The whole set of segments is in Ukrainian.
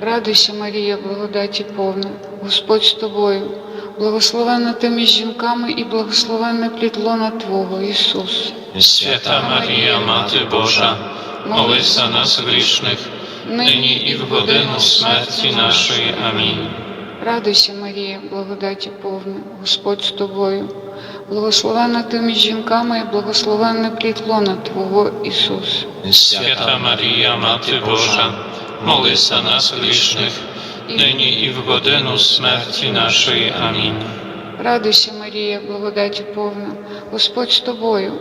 Радуйся, Марія, благодаті повна, Господь з тобою, благословенна ти між жінками і благословенне плід лона Твого, Ісус. Święta Maria, Maty Boża, módl za nas grzesznych, nyní i w godzinę śmierci naszej. Amin. Радуйся, Марія, благодаті повна, Господь з тобою, благословенна ти між жінками і благословенне плід лона Твого, Ісус. Święta Maria, Maty Boża, módl za nas grzesznych, nyní i w godzinę śmierci naszej. Amin. Радуйся, Марія, благодаті повна, Господь з тобою,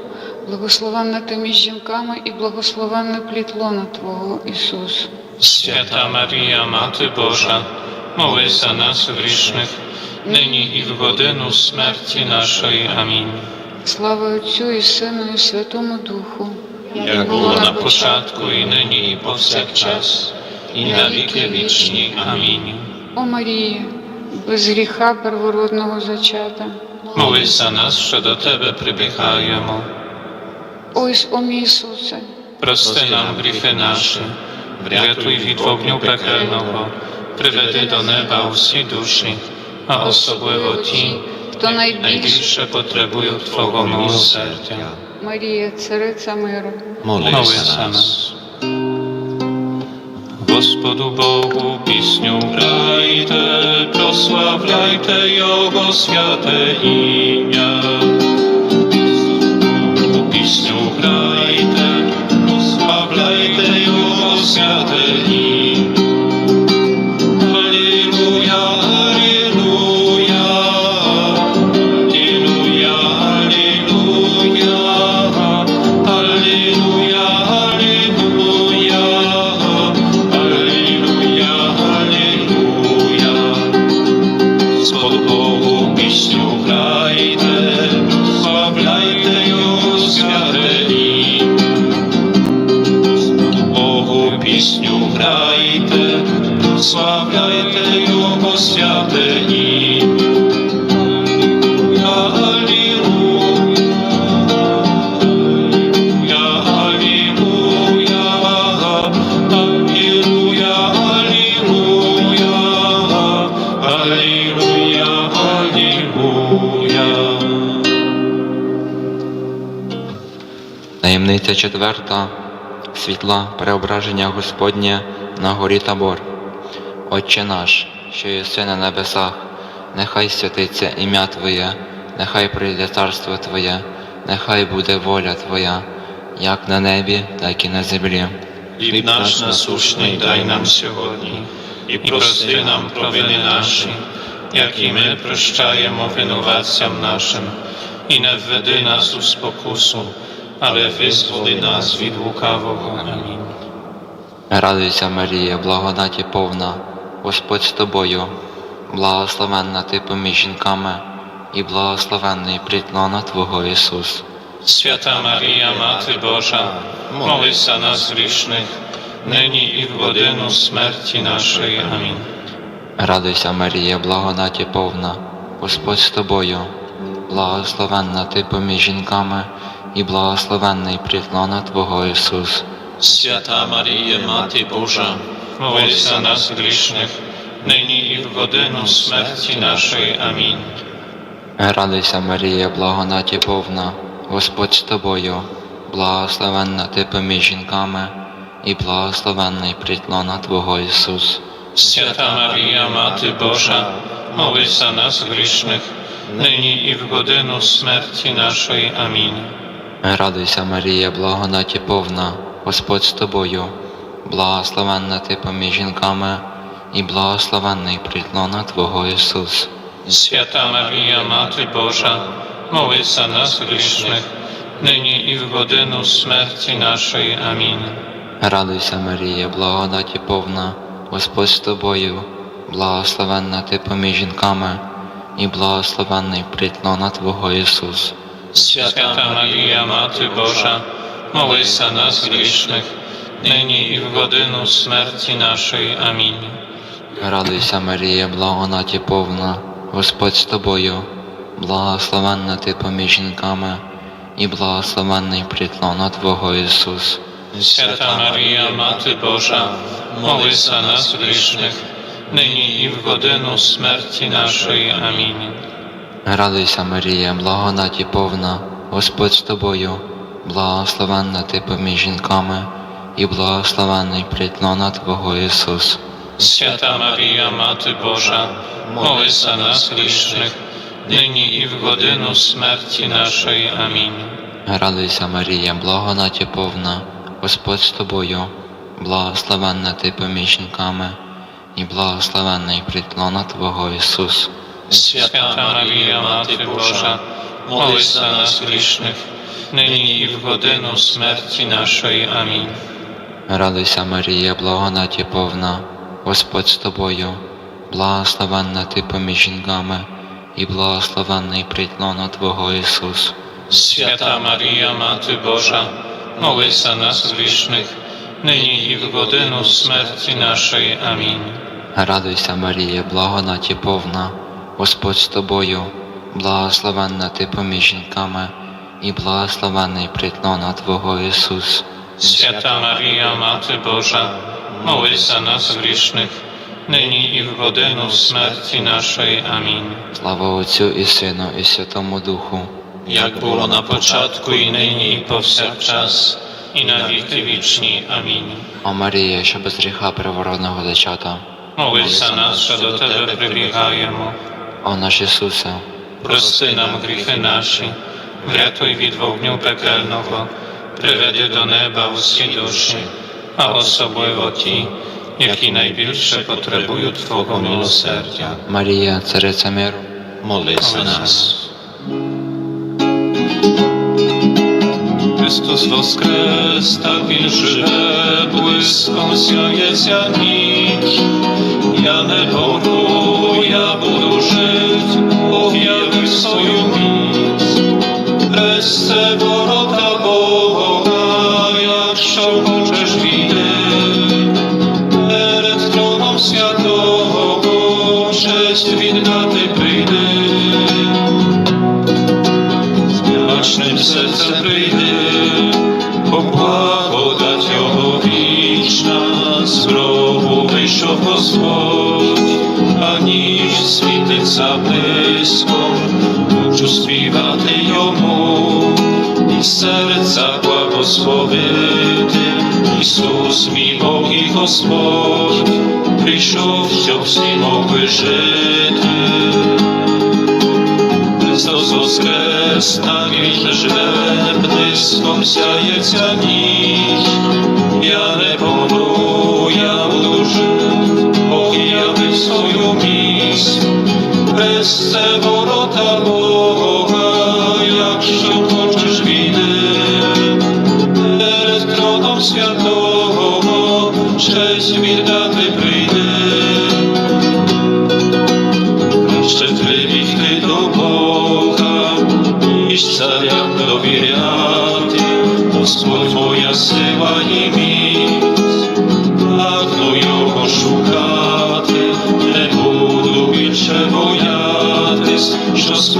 благословенна ти між жінками і благословенне плід лона Твого, Ісус. Święta Maria, Maty Boża, módl za nas grzesznych, nyní i w godzinę śmierci naszej. Amin. Слава Отцю і Сину і Святому Духу. jak było na początku i nyní i powsякчас, i na wieki wieczni. Amin. О Марія, без гріха первородного зачата. Módl za nas, що до Тебе прибігаємо. Ось, о мій Ісусе, Прости нам гріхи наші, врятуй від вогню пекельного, приведи до неба усі душі, а особливо ті, хто найбільше потребують Твого милосердя. Марія, цариця миру. Módl za nas. Господу Богу пісню грайте, прославляйте Його святе ім'я. Четверта світла преображення Господнє на горі Табор. Отче наш, що єси на небесах, нехай святиться ім'я Твоє, нехай прийде царство Твоє, нехай буде воля Твоя, як на небі, так і на землі. Хліб наш насущний дай нам сьогодні, і прости нам провини наші, як і ми прощаємо винуватцям нашим, і не введи нас у спокусу, але визволи нас від лукавого. Амінь. Радуйся, Марія, благодаті повна, Господь з тобою, благословенна ти поміж жінками, і благословенний плід лона Твого Ісус. Свята Марія, Мати Божа, молись за нас грішних, нині і в годину смерті нашої. Амінь. Радуйся, Марія, благодаті повна, Господь з тобою, благословенна ти поміж жінками, і благословенний плід лона Твого Ісус. Свята Марія, Мати Божа, молись за нас грішних, нині і в годину смерті нашої. Амінь. Радуйся, Марія, благодаті повна, Господь з тобою, благословенна ти поміж жінками, і благословенний плід лона Твого Ісус. Свята Марія, Мати Божа, молись за нас грішних, нині і в годину смерті нашої. Амінь. Радуйся, Марія, благодаті повна, Господь з тобою, благословенна ти поміж жінками, і благословенний плід лона Твого Ісус. Свята Марія, Мати Божа, молись за нас грішних, нині і в годину смерті нашої. Амінь. Радуйся, Марія, благодаті повна, Господь з тобою, благословенна ти поміж жінками, і благословенний плід лона Твого Ісус. Свята Марія, Мати Божа, молись за нас грішних, нині і в годину смерті нашої. Амінь. Радуйся, Марія, благодаті повна, Господь з тобою, благословенна ти поміж жінками, і благословенний плід лона Твого Ісус. Święta Maria, Mati Boża, módl za nas grzesznych, nyní i w godzinę śmierci naszej. Amin. Радуйся, Марія, благодаті повна, Господь з тобою, благословенна ти поміж жінками, і благословенний плітлона Твого Ісус. Święta Maria, Mati Boża, módl za nas grzesznych, nyní i w godzinę śmierci naszej. Amin. Радуйся, Марія, благодаті повна, Господь з тобою, благословенна ти поміж жінками, і благословенний плітлона Твого Ісус. Święta Maria, Mati Boża, módl za nas grzesznych, nyní i w godzinę śmierci naszej. Amin. Радуйся, Марія, благодаті повна, Господь з тобою, благословенна ти поміж жінками, і благословенний плітлона Твого Ісус. Święta Maria, Mati Boża, módl za nas grzesznych, nyní i w godzinę śmierci naszej. Amin. Радуйся, Марія, благодаті повна, Господь з тобою, благословенна ти поміж жінками, і благословенний плітлона Твого Ісус. Święta Maria, Mati Boża, módl za nas grzesznych, nyní i w godzinę śmierci naszej. Amin. Слава Отцю і Сину, і Святому Духу. Jak było na początku i nyní i powsякчас, i na wieki wiczni. Amin. О Марія, що без гріха первородного зачата. Módl za nas, że do Tebe przybiegaємо. О наш Ісусе, Прости нам гріхи наші, врятуй від вогню пекельного, приведи до неба усі душі, а особливо ті, які найбільше потребують Твого милосердя. Марія, цариця миру. Молись за нас. Chrystus woskres, tak Він живе, близько сяється ніч. Я не Chryste, Borota Boga, jak szałkoczesz winy, przed troną światową, przed winna Ty przyjdy. Z wylacznym sercem przyjdy, bo błagodać Jowowiczna, z grobu wyjrzał Gospodź, a niż swity zabłyską, uczu śpiewa Ty jomu. Серця благословити, Ісус, мій Бог і Господь, прийшов, щоб всі могли жити. Христос воскрес, так Він живе, близько сяється ніч. Я не помру, я буду жити, Бог явив свою міць. Без це ворота Бога,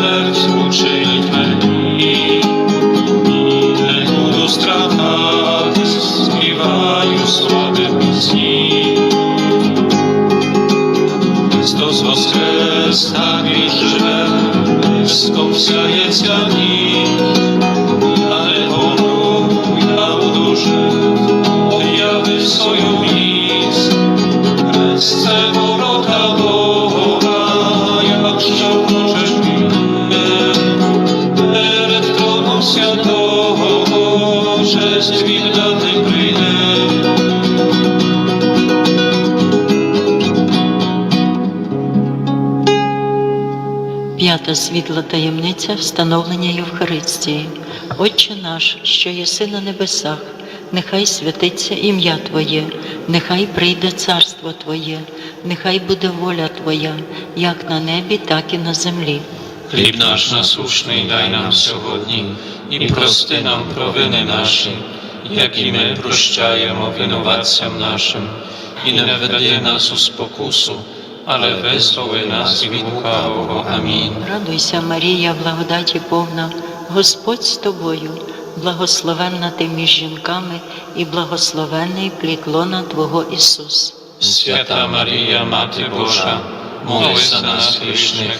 що смерть учинить мені, і не буду страхатись, співаю слави пісні. Христос воскрес, святого честь віддати прийде. П'ята світла таємниця встановлення Євхаристії. Отче наш, що єси на небесах, нехай святиться ім'я Твоє, нехай прийде царство Твоє, нехай буде воля Твоя, як на небі, так і на землі. Хліб наш насущний дай нам сьогодні, і прости нам провини наші, як і ми прощаємо винуватцям нашим, і не веди нас у спокусу, але визволи нас від лукавого. Амінь. Радуйся, Марія, благодаті повна, Господь з тобою, благословенна ти між жінками, і благословений плід лона Твого Ісус. Święta Maryja, Matko Boża, módl za nas grzesznych,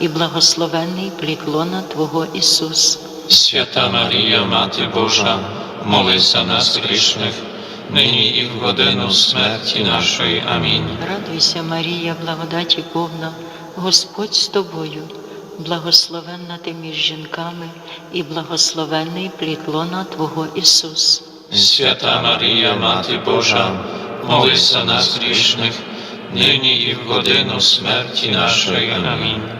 і благословений плід лона Твого Ісус. Maryja, Matko Boża, módl za nas grzesznych, nyní i w godzinę śmierci naszej. Amen. Радуйся, Марія, благодаті повна, Господь з тобою, благословенна ти між жінками, і благословений плід лона Твого Ісус. Maryja, Matko Boża, módl za nas grzesznych, nyní i w godzinę śmierci naszej. Amen.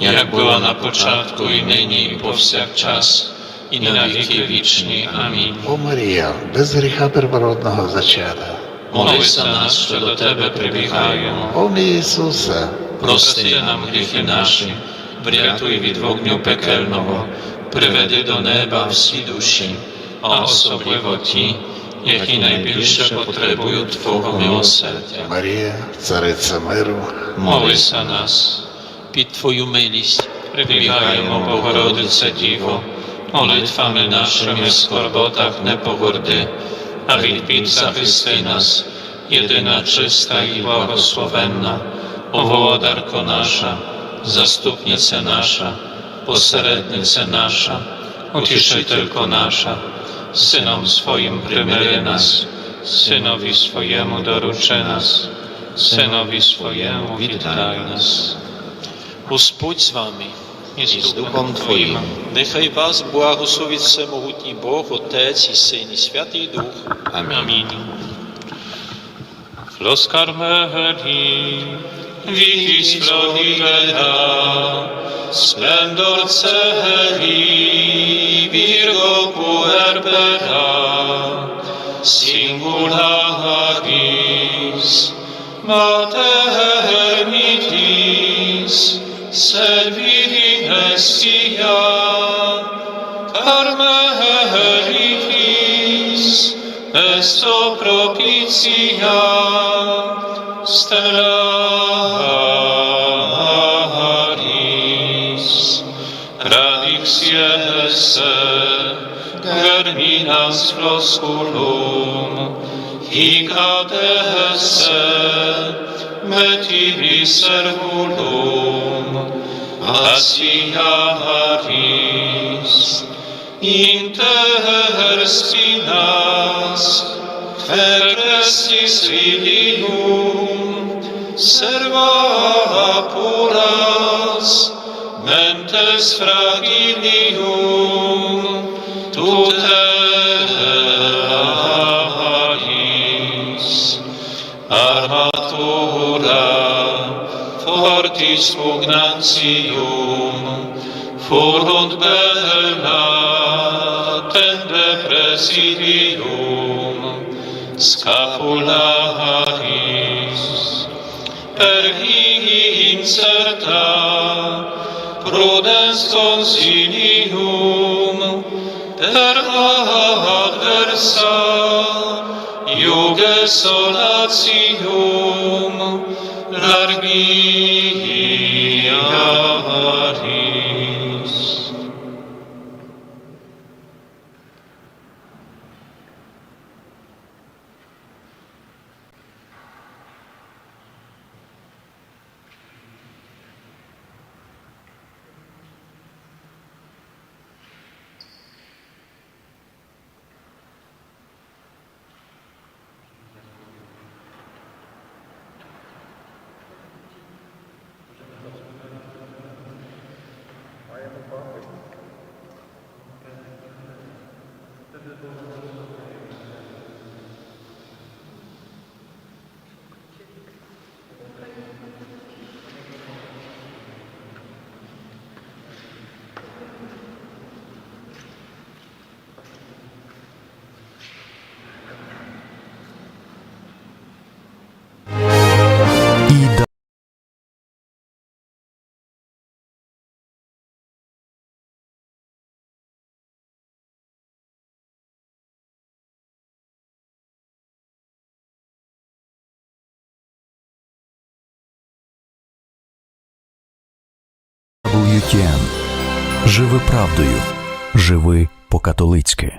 Jak była na początku i nyní i powsякчас, i na wieki wieczni. Amen. О Марія, без гріха первородного зачата. Za nas, що до Тебе прибігаємо. О мій Ісусе, Прости нам гріхи наші, врятуй від вогню пекельного, приведи до неба всі душі, а особливо ті, які найбільше потребують Твого милосердя. Марія, цариця миру, Моли за нас. Під Твою милість прибігаємо, Богородице Діво, молитвами нашими в скорботах не погорди, а від бід захисти нас, єдина чиста і благословенна, оволодарко наша, заступниця наша, посередниця наша, утішителько наша, Synom swoim prymiry nas, Synowi swojemu doruczy nas, Synowi swojemu віддай Hospod s vámi. I s duchom Tvojím. Nechaj vás blahosloví všemohutný Boh, Otec i Syn i Svatý Duch. Amen. Amen. Los Carmeli, vitis florida, splendor celi, virgo puerbera, singula agis, mater mitis, sed vidim estia, carmelitis, esto propitia, stellaris, radixie esse, germinas prosculum, hic ad esse, metibis servulum, Asiaris inter spinas fercressis filium serva puras mentes fragilium tutem armatura fortis pugnantium, furunt bella tende presidium, scapularis, per hii incerta, prudens consilium, per adversa, iuge solatium, WTN. Живи правдою. Живи по-католицьки.